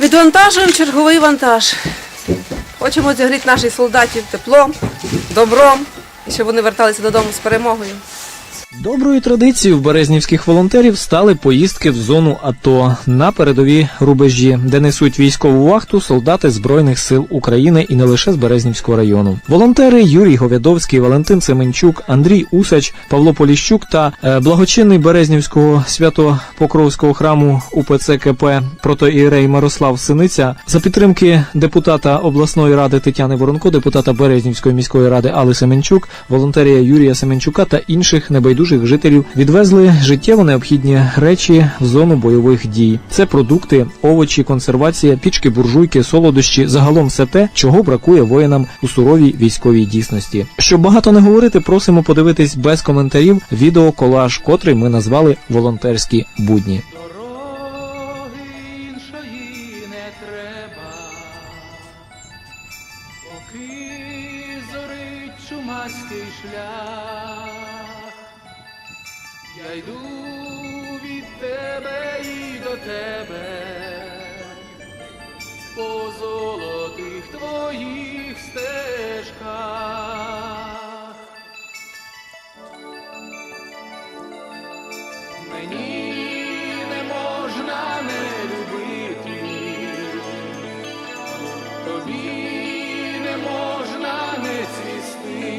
Відвантажуємо черговий вантаж. Хочемо зігріти наших солдатів теплом, добром, і щоб вони верталися додому з перемогою. Доброю традицією в березнівських волонтерів стали поїздки в зону АТО на передові рубежі, де несуть військову вахту солдати Збройних сил України і не лише з Березнівського району. Волонтери Юрій Говядовський, Валентин Семенчук, Андрій Усач, Павло Поліщук та е, благочинний Березнівського свято-покровського храму УПЦ КП протоієрей Мирослав Синиця за підтримки депутата обласної ради Тетяни Воронко, депутата Березнівської міської ради Али Семенчук, волонтерія Юрія Семенчука та інших небайдужих жителів відвезли життєво необхідні речі в зону бойових дій. Це продукти, овочі, консервація, пічки, буржуйки, солодощі, загалом все те, чого бракує воїнам у суровій військовій дійсності. Щоб багато не говорити, просимо подивитись без коментарів відео колаж, котрий ми назвали волонтерські будні. Тебе, по золотих твоїх стежках. Мені не можна не любити, тобі не можна не цвісти,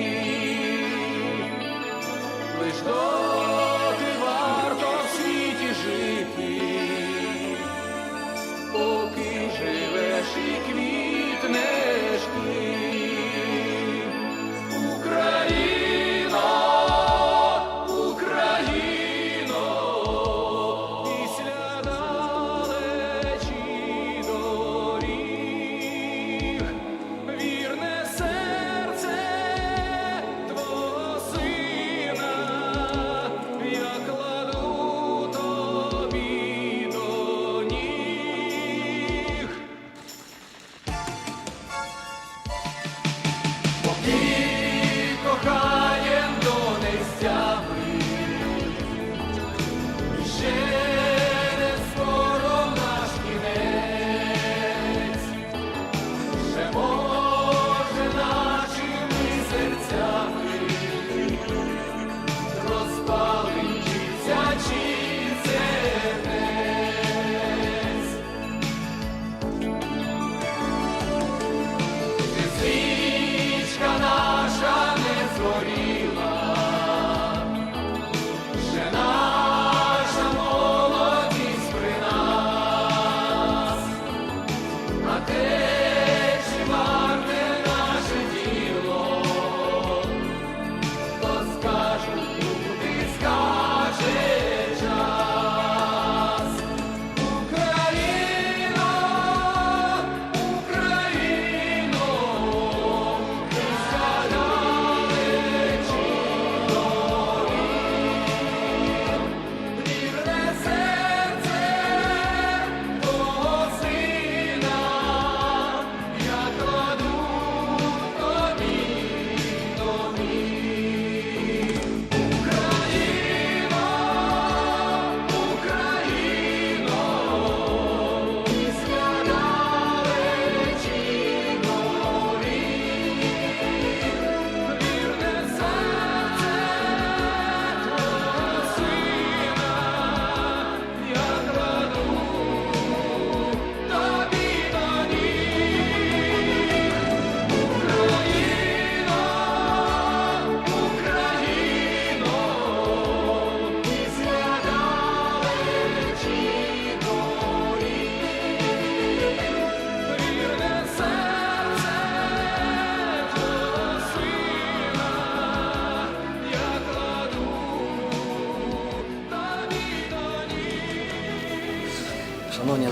лиш доти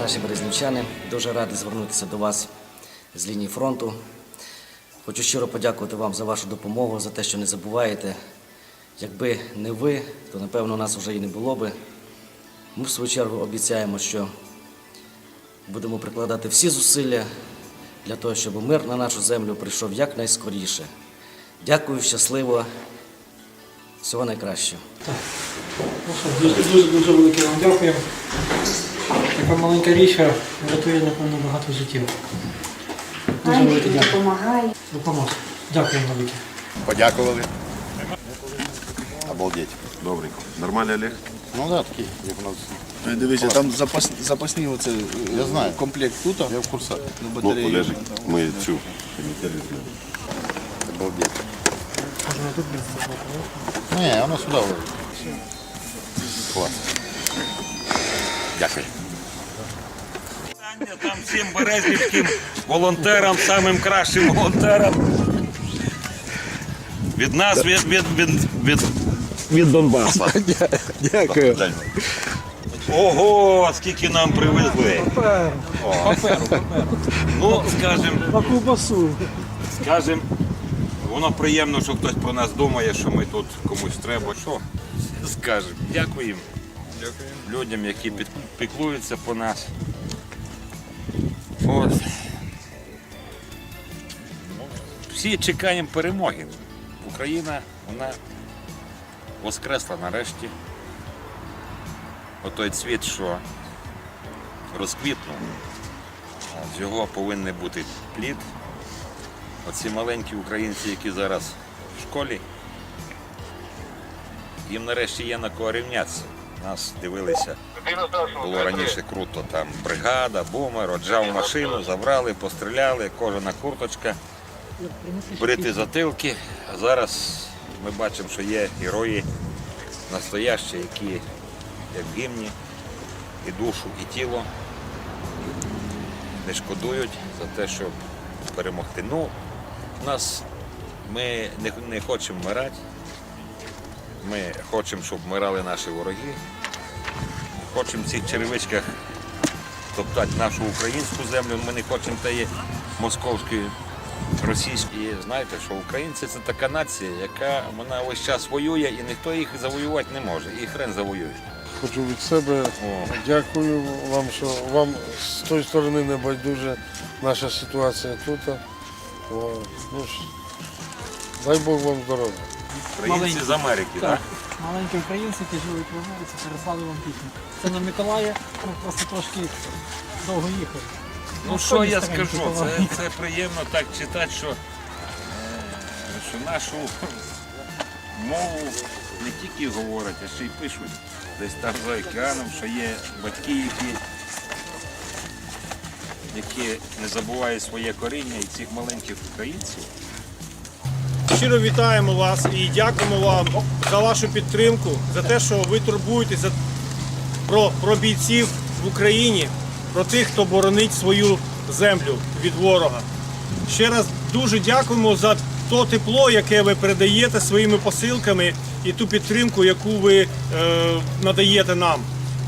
наші березнівчани, дуже радий звернутися до вас з лінії фронту. Хочу щиро подякувати вам за вашу допомогу, за те, що не забуваєте. Якби не ви, то напевно нас вже і не було би. Ми в свою чергу обіцяємо, що будемо прикладати всі зусилля для того, щоб мир на нашу землю прийшов якнайскоріше. Дякую, щасливо, всього найкращого. Ну дуже, дуже, дуже велике вам дякую. Так така маленька річ рятує, напевно, багато життів. Дуже велике дякую. допомагає. Допоможе. Дякую велике. Подякували. Обалдеть. Добренько. Нормальний Олег? Ну да, такі, як у нас. Дивіться, там запас, запасні оце, Я знаю. комплект тут. Я в курсах. Ну, Ну, батареї. Олежик, ми цю комітет Обалдеть. Ні, воно сюди. Клас. Дякую. Там всім березнівським волонтерам, самим кращим волонтерам. Від нас, від, від, від, від, від Донбасу. Дякую. Ого, скільки нам привезли. Ну, скажем, На ковбасу. скажем, воно приємно, що хтось про нас думає, що ми тут комусь треба. Що? Скажем, дякуємо. Людям, які під- піклуються по нас. От. Всі чекаємо перемоги. Україна, вона воскресла нарешті. Отой цвіт, що розквітнув, з його повинен бути плід. Оці маленькі українці, які зараз в школі, їм нарешті є на кого рівнятися. Нас дивилися. Було раніше круто, там бригада, бомер, отжав машину, забрали, постріляли, кожана курточка, брити затилки. А зараз ми бачимо, що є герої настоящі, які як гімні, і душу, і тіло не шкодують за те, щоб перемогти. Ну, нас ми не, не хочемо вмирати. Ми хочемо, щоб вмирали наші вороги. Хочемо в цих черевичках топтати нашу українську землю. Ми не хочемо тієї московської, російської. Знаєте, що українці це така нація, яка вона весь час воює і ніхто їх завоювати не може. І хрен завоює. Хочу від себе О. дякую вам, що вам з тої сторони не байдуже наша ситуація тут. О, ну, ж, дай Бог вам здоров'я. Українці з Америки, так? Маленькі українці, які живуть в Америці, переслали вам пісню. Це на Миколая, ми просто трошки довго їхали. Ну що я скажу, це, це приємно так читати, що, е, що нашу мову не тільки говорять, а ще й пишуть десь там за океаном, що є батьки, які, які не забувають своє коріння і цих маленьких українців. Щиро вітаємо вас і дякуємо вам за вашу підтримку, за те, що ви турбуєтеся про, про бійців в Україні, про тих, хто боронить свою землю від ворога. Ще раз дуже дякуємо за то тепло, яке ви передаєте своїми посилками, і ту підтримку, яку ви е, надаєте нам.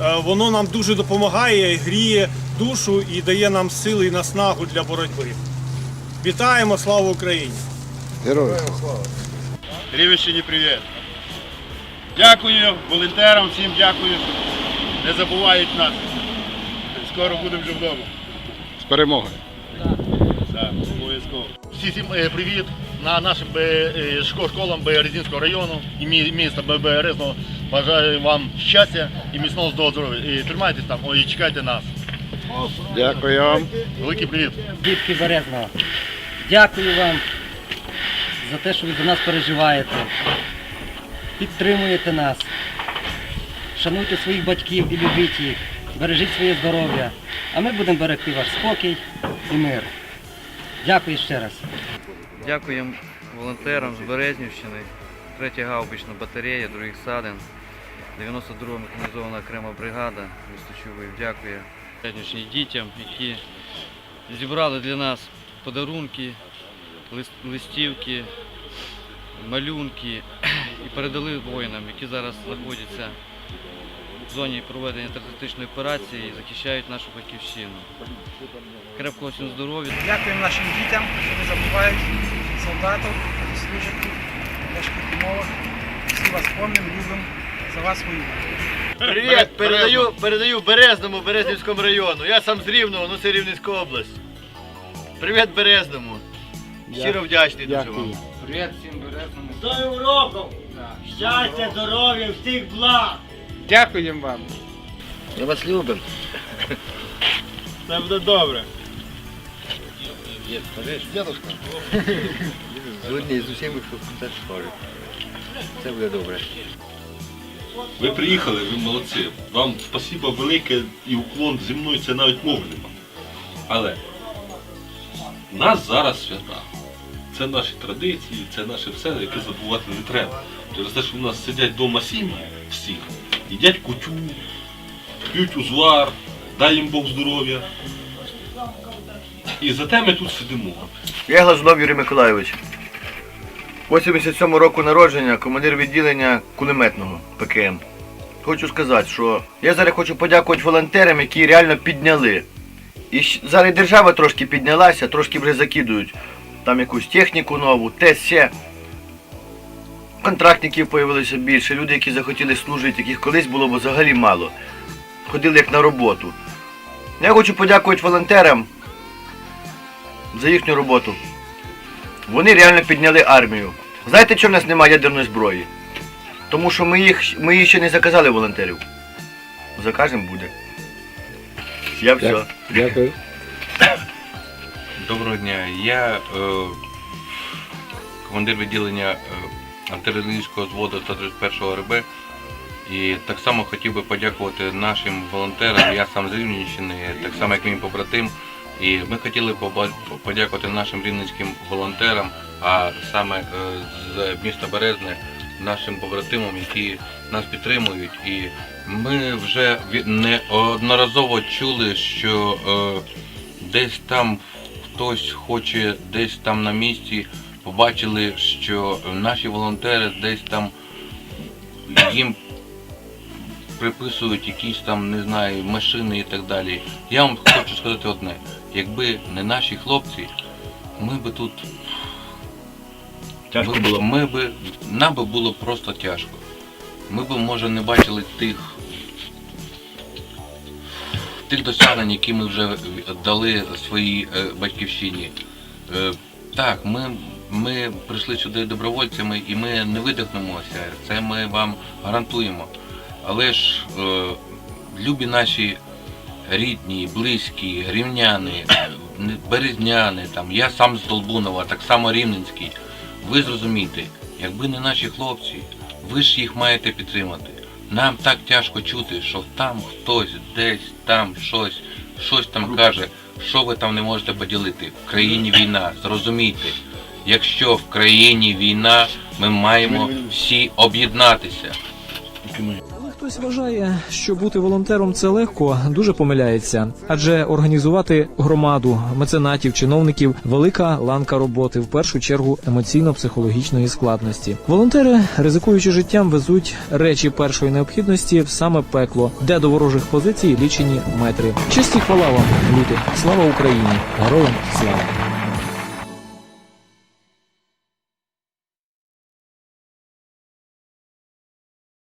Е, воно нам дуже допомагає, гріє душу і дає нам сили і наснагу для боротьби. Вітаємо! Слава Україні! Рівещині привіт. Дякую волонтерам, всім дякую. Не забувають нас. Скоро будемо вже вдома. З перемогою. Так, обов'язково. Всім е, привіт на нашим е, шко- школам Березінського району і міста Березного. Бажаю вам щастя і міцного здоров'я. І тримайтесь там, і чекайте нас. Дякую вам. Великий привіт. Дітки Березного. Дякую вам за те, що ви за нас переживаєте. Підтримуєте нас. Шануйте своїх батьків і любіть їх. Бережіть своє здоров'я. А ми будемо берегти ваш спокій і мир. Дякую ще раз. Дякуємо волонтерам з Березнівщини, 3 гаубична батарея, других садин, 92 механізована окрема бригада місто Чугуїв дякує сьогоднішнім дітям, які зібрали для нас подарунки, листівки, малюнки і передали воїнам, які зараз знаходяться в зоні проведення терористичної операції і захищають нашу батьківщину. Крепкого всім здоров'я. Дякуємо нашим дітям, що не забувають солдатів, які служать важких умовах. Всі вас пам'ятаємо, любимо, за вас воюємо. Привіт, передаю, передаю Березному, Березнівському району. Я сам з Рівного, ну це Рівненська область. Привіт Березному. Щиро вдячний дуже вам. Привіт всім березному. Новим роком! Щастя, здоров'я, всіх благ! Дякуємо вам. Ми вас любимо. Все буде добре. Згодні з усіма, що це скаже. Це буде добре. Ви приїхали, ви молодці. Вам спасибо велике і уклон зі мною це навіть мови нема. Але у нас зараз свята. Це наші традиції, це наше все, яке забувати не треба. Через те, що в нас сидять вдома сім'ї всі, їдять кутю, п'ють узвар, дай їм Бог здоров'я. І зате ми тут сидимо. Я Глазунов Юрій Миколайович. 87 року народження, командир відділення кулеметного ПКМ. Хочу сказати, що я зараз хочу подякувати волонтерам, які реально підняли. І зараз держава трошки піднялася, трошки вже закидують там якусь техніку нову, те все. Контрактників появилося більше, люди, які захотіли служити, яких колись було взагалі мало. Ходили як на роботу. Я хочу подякувати волонтерам за їхню роботу. Вони реально підняли армію. Знаєте, чому в нас немає ядерної зброї? Тому що ми їх, ми її ще не заказали волонтерів. Закажемо буде. Я все. Дякую. Доброго дня. Я е, командир відділення е, антитерористичного зводу 131 РБ. І так само хотів би подякувати нашим волонтерам. Я сам з Рівненщини, так само як мій побратим. І ми хотіли поба- подякувати нашим рівненським волонтерам, а саме е, з міста Березне, нашим побратимам, які нас підтримують. І ми вже неодноразово чули, що е, десь там хтось хоче десь там на місці, побачили, що наші волонтери десь там їм приписують якісь там, не знаю, машини і так далі. Я вам хочу сказати одне, якби не наші хлопці, ми би тут. Тяжко ми, було. Ми би, нам би було просто тяжко. Ми б, може, не бачили тих тих досягнень, які ми вже дали своїй е, батьківщині. Е, так, ми, ми прийшли сюди добровольцями і ми не видихнемося, це ми вам гарантуємо. Але ж е, любі наші рідні, близькі, рівняни, березняни, там, я сам з Долбунова, так само Рівненський. Ви зрозумієте, якби не наші хлопці, ви ж їх маєте підтримати. Нам так тяжко чути, що там хтось десь там щось, щось там каже, що ви там не можете поділити. В країні війна. Зрозумійте, якщо в країні війна, ми маємо всі об'єднатися. Хтось вважає, що бути волонтером це легко, дуже помиляється, адже організувати громаду меценатів, чиновників велика ланка роботи, в першу чергу емоційно-психологічної складності. Волонтери, ризикуючи життям, везуть речі першої необхідності в саме пекло, де до ворожих позицій лічені метри. Честі хвала вам, люди! Слава Україні! Героям слава!